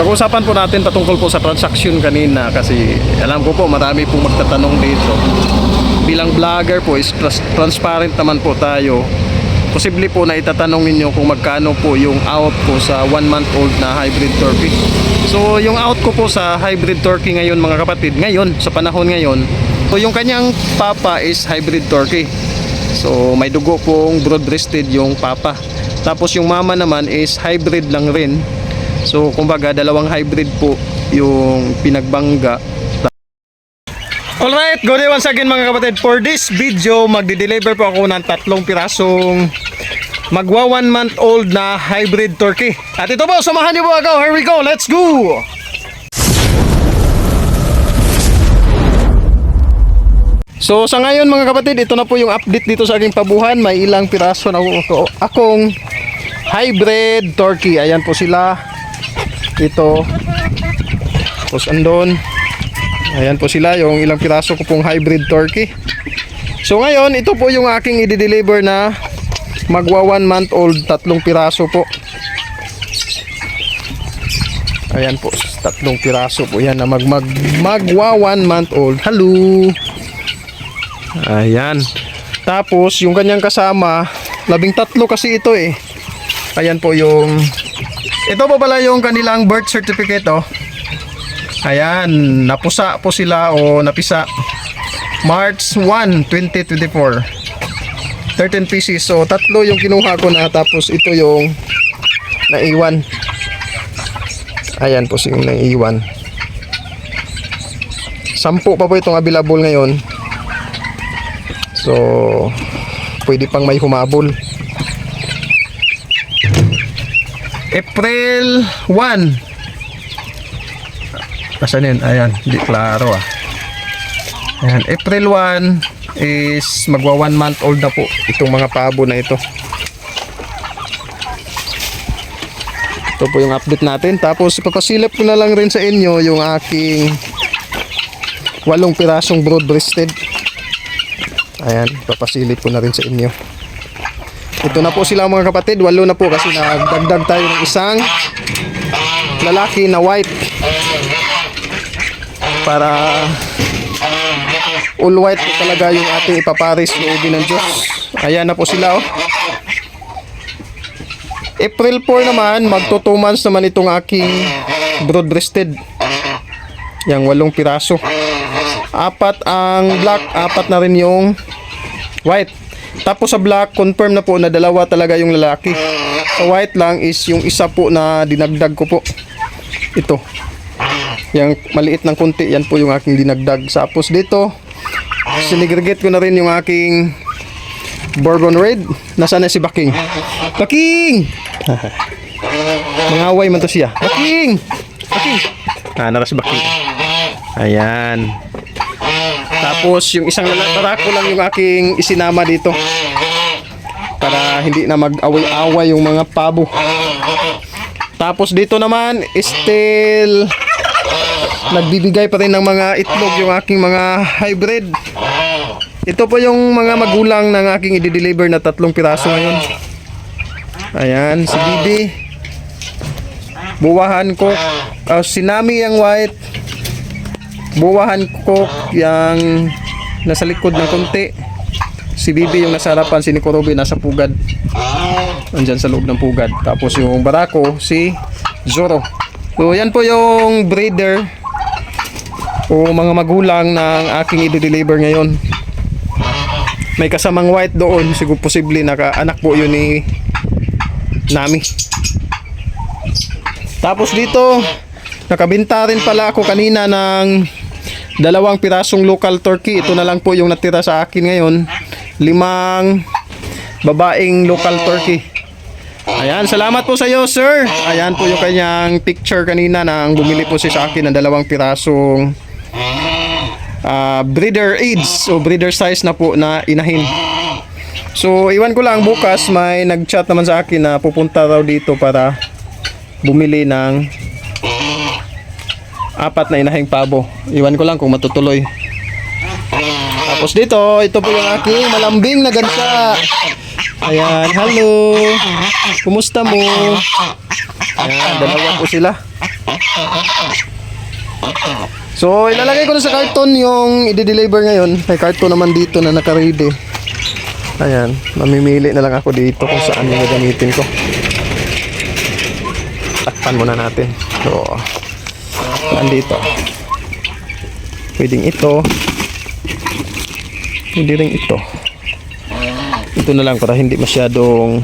Pag-usapan po natin patungkol po sa transaction kanina kasi alam ko po marami pong magtatanong dito. Bilang vlogger po is trans- transparent naman po tayo. Posible po na itatanong ninyo kung magkano po yung out ko sa 1 month old na hybrid turkey. So yung out ko po sa hybrid turkey ngayon mga kapatid, ngayon sa panahon ngayon, so yung kanyang papa is hybrid turkey. So may dugo pong broad-breasted yung papa. Tapos yung mama naman is hybrid lang rin. So kumbaga dalawang hybrid po yung pinagbangga. Alright, good day once again mga kapatid. For this video, magde-deliver po ako ng tatlong pirasong magwa one month old na hybrid turkey. At ito po, samahan niyo po ako. Here we go, let's go! So sa ngayon mga kapatid, ito na po yung update dito sa aking pabuhan. May ilang piraso na ako, akong hybrid turkey. Ayan po sila. Ito. Tapos andon. Ayan po sila, yung ilang piraso ko pong hybrid turkey. So ngayon, ito po yung aking i-deliver na magwa one month old, tatlong piraso po. Ayan po, tatlong piraso po yan na mag, mag, magwa one month old. Hello! Ayan. Tapos, yung kanyang kasama, labing tatlo kasi ito eh. Ayan po yung... Ito po pala yung kanilang birth certificate oh. Ayan, napusa po sila o napisa. March 1, 2024. 13 pieces. So, tatlo yung kinuha ko na tapos ito yung naiwan. Ayan po yung naiwan. Sampu pa po itong available ngayon. So, pwede pang may humabol. April 1. Asan yun? Ayan, hindi klaro ah. Ayan, April 1 is magwa 1 month old na po itong mga pabo na ito. Ito po yung update natin. Tapos ipapasilip ko na lang rin sa inyo yung aking walong pirasong broad-breasted. Ayan, papasilip ko na rin sa inyo. Ito na po sila mga kapatid, walo na po kasi nagdagdag tayo ng isang lalaki na white para all white po talaga yung ating ipaparis loobin ng Diyos. Ayan na po sila oh. April 4 naman, magto 2 months naman itong aking broad-breasted. Yang walong piraso. Apat ang black, apat na rin yung white. Tapos sa black, confirm na po na dalawa talaga yung lalaki. Sa white lang is yung isa po na dinagdag ko po. Ito. Yung maliit ng kunti, yan po yung aking dinagdag. Tapos dito, sinigregate ko na rin yung aking Bourbon Red. Nasaan na si Baking? Baking! Mangaway man to siya. Baking! Baking! Ah, nara si Baking. Ayan. Tapos yung isang lalaki lang yung aking isinama dito. Para hindi na mag-away-away yung mga pabo. Tapos dito naman, still nagbibigay pa rin ng mga itlog yung aking mga hybrid. Ito po yung mga magulang ng aking i-deliver na tatlong piraso ngayon. Ayan, si Bibi. Buwahan ko. Uh, sinami yung white. Buwahan ko yung nasa likod ng konti. Si Bibi yung nasa harapan, si Nico Ruby nasa pugad. Andyan sa loob ng pugad. Tapos yung barako, si Zoro. So yan po yung breeder o mga magulang ng aking i-deliver ngayon. May kasamang white doon, siguro posible naka anak po yun ni Nami. Tapos dito, nakabinta rin pala ako kanina ng dalawang pirasong local turkey. Ito na lang po yung natira sa akin ngayon. Limang babaeng local turkey. Ayan, salamat po sa iyo, sir. Ayan po yung kanyang picture kanina nang bumili po siya sa akin ng dalawang pirasong ah, breeder age o breeder size na po na inahin. So, iwan ko lang bukas may nag-chat naman sa akin na pupunta raw dito para bumili ng apat na inahing pabo. Iwan ko lang kung matutuloy. Tapos dito, ito po yung aking malambing na gansa. Ayan, hello. Kumusta mo? Ayan, dalawa po sila. So, ilalagay ko na sa karton yung i-deliver ngayon. May karton naman dito na naka-ready. Ayan, mamimili na lang ako dito kung saan yung gagamitin ko. Takpan muna natin. So, saan dito? Pwedeng ito. Pwede rin ito. Ito na lang para hindi masyadong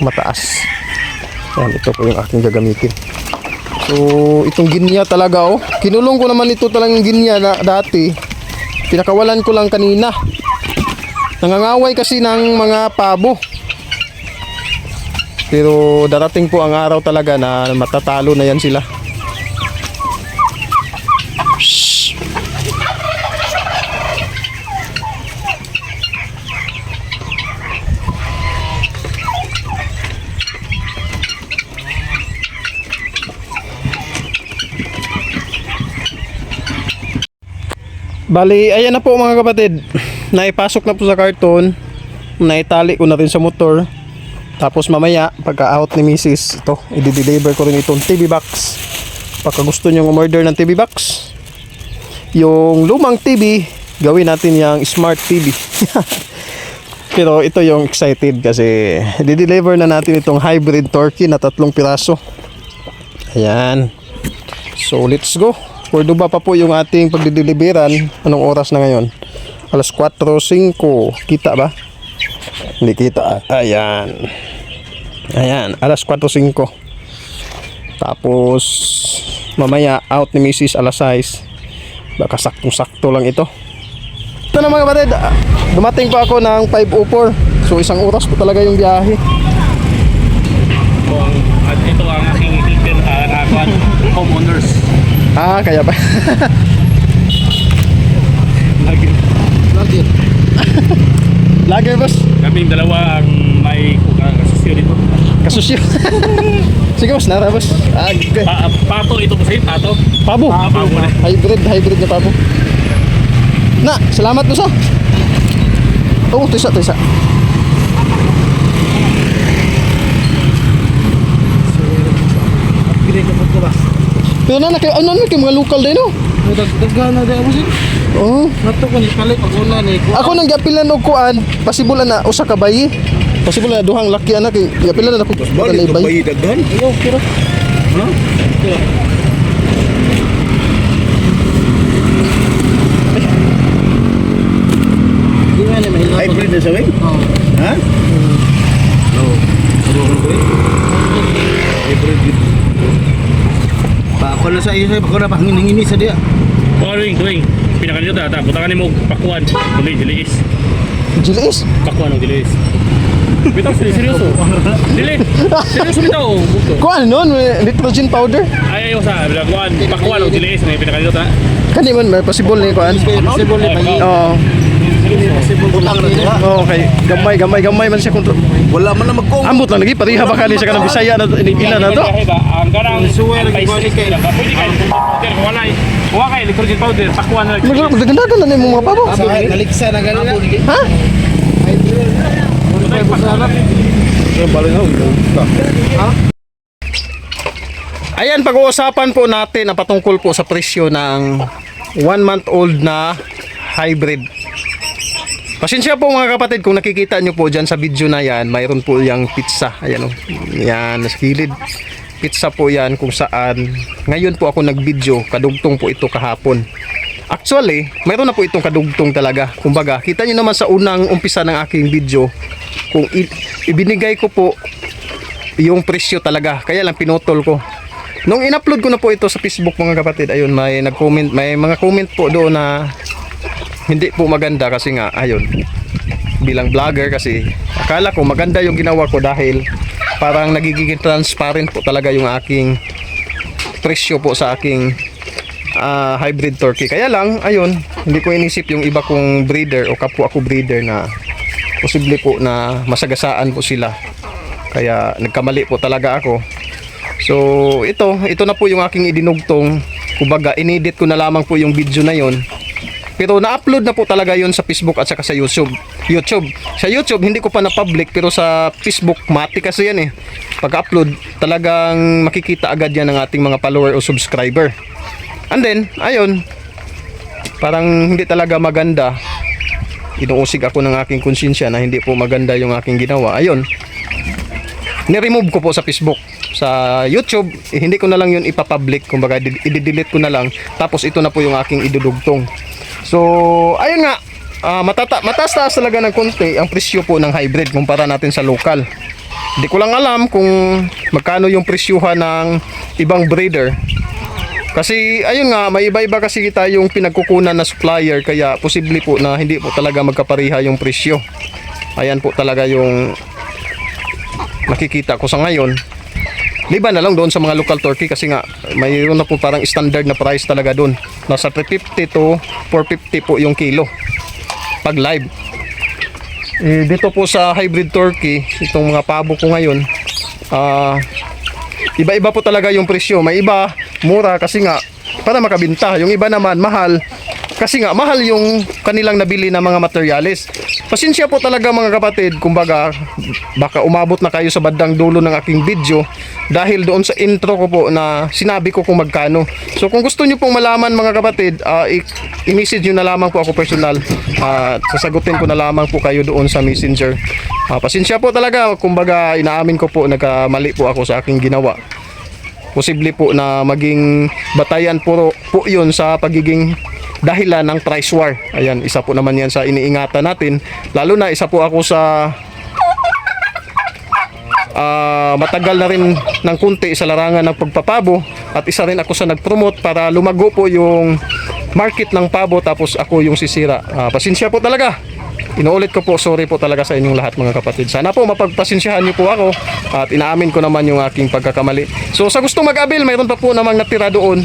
mataas. Ayan, ito po yung aking gagamitin. So, itong ginya talaga oh. Kinulong ko naman ito talagang ginya na dati. Pinakawalan ko lang kanina. Nangangaway kasi ng mga pabo. Pero darating po ang araw talaga na matatalo na yan sila. Bali, ayan na po mga kapatid. Naipasok na po sa karton. Naitali ko na rin sa motor. Tapos mamaya, pagka-out ni Mrs. Ito, i-deliver ko rin itong TV box. Pagka gusto nyo umorder ng TV box, yung lumang TV, gawin natin yung smart TV. Pero ito yung excited kasi di-deliver na natin itong hybrid turkey na tatlong piraso. Ayan. So let's go. Cordoba pa po yung ating pagdideliveran. Anong oras na ngayon? Alas 4.05. Kita ba? Hindi kita. Ayan. Ayan. Alas 4.05. Tapos mamaya out ni Mrs. alas 6. Baka saktong-sakto lang ito. Ito na mga kapatid. ah, Dumating pa ako ng 5.04. So isang oras po talaga yung biyahe. At ito ang aking uh, homeowners. Ah, kaya ba? Lagi. Lager boss. Kaming dalawa ang may uh, kasosyo dito. Kasusyo. Sige boss, nara boss. Ah, okay. Pa, pato ito po sa'yo, pato. Pabo. Pabo na. Hybrid, hybrid na pabo. Na, salamat boss ah. Oo, tisa, tisa. Gede ka po ba? Pero na, kay ano na kay mga local din no? Dagdagan na dahil mo sir. Oo. Nato ko ni kalit pag una ni ko. Ako nang gapilan og kuan, pasibulan na usa ka bayi. Pasibulan na duhang laki anak kay gapilan na ako. Balik bayi daghan. Iyo kira. Ha? Kira. Di man ni mahila. Hybrid na siya, wey? Oh. Ha? No. Ko eh? Hybrid. Na sa iyo, ako na pangingini sa dia. Tuwing, tuwing. Pinakalito ta, ta. Buta ka ni mo pakuan. Dili, diliis. Jilis. Pakuan ng diliis. Bitaw, seri- seryoso. Dili. Seryoso bitaw. Kuan non, may nitrogen powder. Ay, ayaw sa. Bilaguan. Pakuan ng diliis. May pinakalito ta. Kani man may possible ni kuan. Possible ni bayi. Oo. Na. Oo, okay. Gamay, gamay, gamay man siya kontrol. Wala man na magkong. Ambot lang lagi pariha ba kani sa kanang Bisaya na ila na to. Ang garang Suwer, anti-stress gigwali nila. Pwede kayo powder. Kung wala eh. Kung wala kayo, electrogen powder. Pakuan na. Magdagan na ni mga pabo. Sa kaligsa na ganun. Ha? Ayan, pag-uusapan po natin ang patungkol po sa presyo ng one month old na hybrid. Pasensya po mga kapatid kung nakikita nyo po dyan sa video na yan, mayroon po yung pizza. Ayan o, yan, nasa gilid. Pizza po yan kung saan. Ngayon po ako nag-video, kadugtong po ito kahapon. Actually, mayroon na po itong kadugtong talaga. Kumbaga, kita nyo naman sa unang umpisa ng aking video, kung ibinigay ko po yung presyo talaga. Kaya lang pinutol ko. Nung in-upload ko na po ito sa Facebook mga kapatid, ayun, may nag-comment, may mga comment po doon na hindi po maganda kasi nga, ayun, bilang vlogger kasi akala ko maganda yung ginawa ko dahil parang nagiging transparent po talaga yung aking presyo po sa aking ah, hybrid turkey. Kaya lang, ayun, hindi ko inisip yung iba kong breeder o kapwa ko breeder na posible po na masagasaan po sila. Kaya nagkamali po talaga ako. So, ito, ito na po yung aking idinugtong. Kumbaga, inedit ko na lamang po yung video na yon Pero na-upload na po talaga yun sa Facebook at saka sa YouTube. YouTube. Sa YouTube, hindi ko pa na-public pero sa Facebook, mati kasi yan eh. Pag-upload, talagang makikita agad yan ng ating mga follower o subscriber. And then, ayun, parang hindi talaga maganda. Inuusig ako ng aking konsensya na hindi po maganda yung aking ginawa. Ayun, ni-remove ko po sa Facebook. Sa YouTube, eh, hindi ko na lang yun ipapublic. Kumbaga, i-delete ko na lang. Tapos ito na po yung aking idudugtong. So, ayun nga. ah, matata mataas-taas talaga ng konti ang presyo po ng hybrid kumpara natin sa local. Hindi ko lang alam kung magkano yung presyuhan ng ibang breeder. Kasi ayun nga, may iba-iba kasi tayong pinagkukunan na supplier kaya posible po na hindi po talaga magkapariha yung presyo. Ayan po talaga yung nakikita ko sa ngayon. Liban na lang doon sa mga local turkey kasi nga mayroon na po parang standard na price talaga doon. Nasa 350 to 450 po yung kilo pag live. Eh, dito po sa hybrid turkey, itong mga pabo ko ngayon, ah iba-iba po talaga yung presyo. May iba mura kasi nga para makabinta. Yung iba naman mahal kasi nga mahal yung kanilang nabili na mga materyales. Pasensya po talaga mga kapatid, kumbaga baka umabot na kayo sa bandang dulo ng aking video dahil doon sa intro ko po na sinabi ko kung magkano. So kung gusto niyo pong malaman mga kapatid, i- i-message niyo na lamang po ako personal at sasagutin ko na lamang po kayo doon sa messenger. Ah, pasensya po talaga, kumbaga inaamin ko po nagkamali po ako sa aking ginawa posible po na maging batayan po, po yun sa pagiging dahilan ng price war. Ayan, isa po naman yan sa iniingatan natin. Lalo na isa po ako sa ah, matagal na rin ng kunti sa larangan ng pagpapabo at isa rin ako sa nag-promote para lumago po yung market ng pabo tapos ako yung sisira. Ah, pasensya po talaga. Inuulit ko po, sorry po talaga sa inyong lahat mga kapatid. Sana po mapagpasensyahan niyo po ako at inaamin ko naman yung aking pagkakamali. So sa gustong mag-abil, mayroon pa po namang natira doon.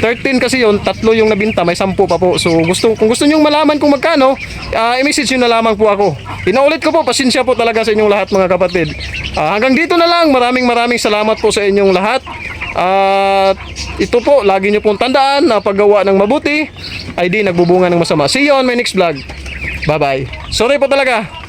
13 kasi yon tatlo yung nabinta, may 10 pa po. So gusto, kung gusto niyo malaman kung magkano, ah, i-message niyo na lamang po ako. Inuulit ko po, pasensya po talaga sa inyong lahat mga kapatid. Ah, hanggang dito na lang, maraming maraming salamat po sa inyong lahat. At ito po, lagi niyo pong tandaan na paggawa ng mabuti ay di nagbubunga ng masama. See you on my next vlog. Bye-bye. Sorry po talaga.